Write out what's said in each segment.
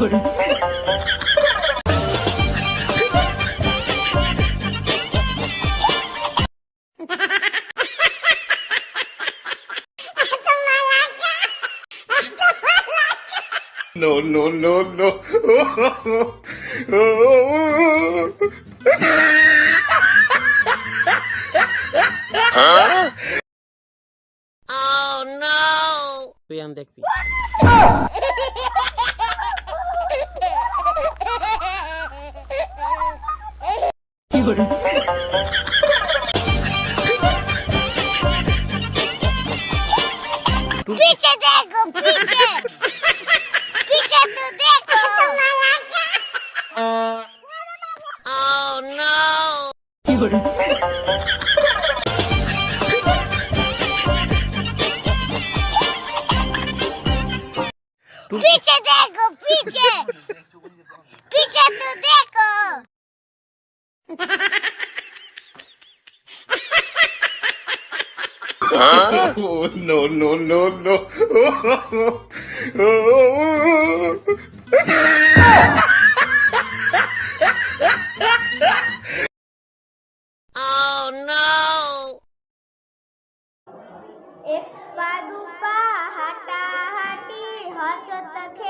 Lord. No, no, no, no. Oh, oh, oh. Oh, oh, oh. huh? oh, no. We are on deck. করে পিছে দেখো পিছে পিছে তো দেখ Oh, no, no, no, no. এক পা দুপা হাঁটা হাঁটি হচত খেয়ে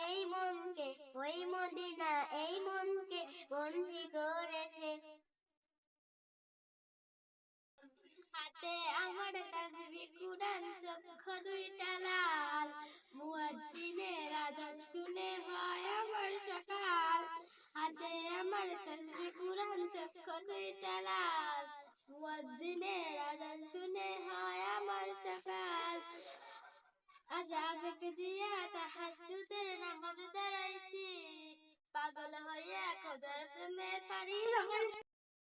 ওই মদিনা এই মনকে বন্দি করেছে। হাতে আমার কাজ কুরআন